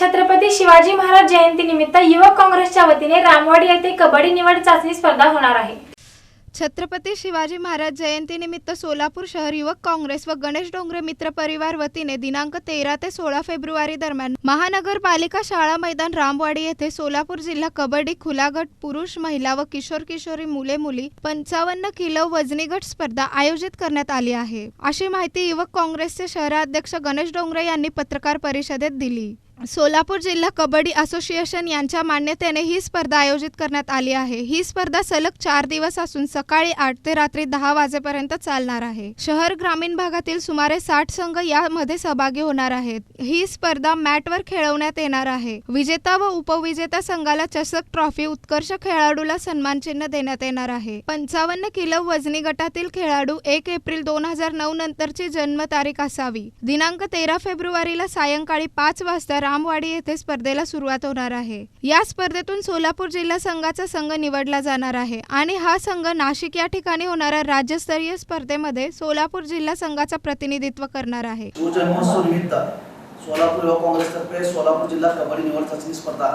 छत्रपती शिवाजी महाराज जयंती निमित्त युवक काँग्रेसच्या वतीने रामवाडी येथे कबड्डी निवड चाचणी स्पर्धा होणार आहे. छत्रपती शिवाजी महाराज जयंतीनिमित्त सोलापूर शहर युवक काँग्रेस व गणेश डोंगरे मित्र परिवार वतीने दिनांक तेरा ते सोळा फेब्रुवारी दरम्यान महानगरपालिका शाळा मैदान रामवाडी येथे सोलापूर जिल्हा कबड्डी खुला गट पुरुष महिला व किशोर किशोरी मुले मुली पंचावन्न किलो वजनी गट स्पर्धा आयोजित करण्यात आली आहे. अशी माहिती युवक काँग्रेसचे शहराध्यक्ष गणेश डोंगरे यांनी पत्रकार परिषदेत दिली. सोलापूर जिल्हा कबड्डी असोसिएशन यांच्या मान्यतेने ही स्पर्धा आयोजित करण्यात आली आहे. ही स्पर्धा सलग चार दिवस असून सकाळी आठ ते रात्री दहा वाजेपर्यंत चालणार आहे. शहर ग्रामीण भागातील सुमारे साठ संघ यामध्ये सहभागी होणार आहेत. ही स्पर्धा मॅटवर खेळवण्यात येणार आहे. विजेता व उपविजेता संघाला चषक ट्रॉफी उत्कर्ष खेळाडूला सन्मान चिन्ह देण्यात येणार आहे. पंचावन्न किलो वजनी गटातील खेळाडू एक एप्रिल दोन हजार नऊ नंतरची जन्मतारीख असावी. दिनांक तेरा फेब्रुवारीला सायंकाळी पाच वाजता रामवाडी येथे स्पर्धेला सुरुवात होणार आहे. या स्पर्धेतून सोलापूर जिल्हा संघाचा संघ निवडला जाणार आहे आणि हा संघ नाशिक या ठिकाणी होणाऱ्या राज्यस्तरीय स्पर्धेमध्ये सोलापूर जिल्हा संघाचा प्रतिनिधित्व करणार आहे. सोलापूर युवा काँग्रेसतर्फे सोलापूर जिल्हा कबड्डी निवड चाचणी स्पर्धा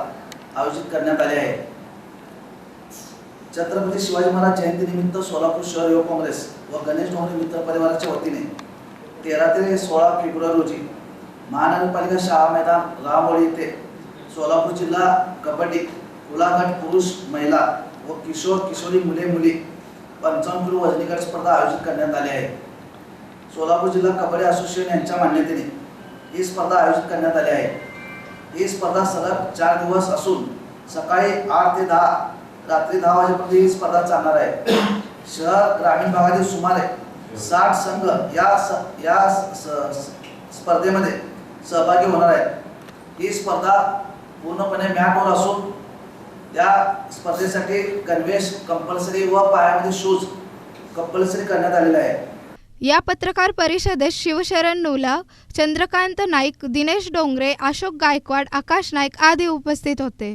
आयोजित करण्यात आली आहे. छत्रपती शिवाजी महाराज जयंतीनिमित्त सोलापूर शहर युवा काँग्रेस व गणेश डोंगरे मित्र परिवाराच्या वतीने तेरा ते सोळा फेब्रुवारी रोजी महानगरपालिका शाळा मैदान रामोळी येथे सोलापूर जिल्हा कबड्डी कुलाघाट पुरुष महिला व किशोर किशोरी मुले मुली पंचावन्न किलो वजनी स्पर्धा आयोजित करण्यात आली आहे. सोलापूर जिल्हा कबड्डी असोसिएशन यांच्या मान्यतेने ही स्पर्धा आयोजित करण्यात आली आहे. ही स्पर्धा सलग चार दिवस असून सकाळी आठ ते दहा रात्री दहा वाजेपर्यंत ही स्पर्धा चालणार आहे. शहर ग्रामीण भागातील सुमारे साठ संघ या स या स- स- स्पर्धेमध्ये सहभागी होणार आहेत ही स्पर्धा पूर्णपणे मॅटवर असून त्या स्पर्धेसाठी गणवेश कंपल्सरी व पायामध्ये शूज कंपल्सरी करण्यात आलेला आहे या पत्रकार परिषदेत शिवशरण नूला चंद्रकांत नाईक दिनेश डोंगरे अशोक गायकवाड आकाश नाईक आदी उपस्थित होते.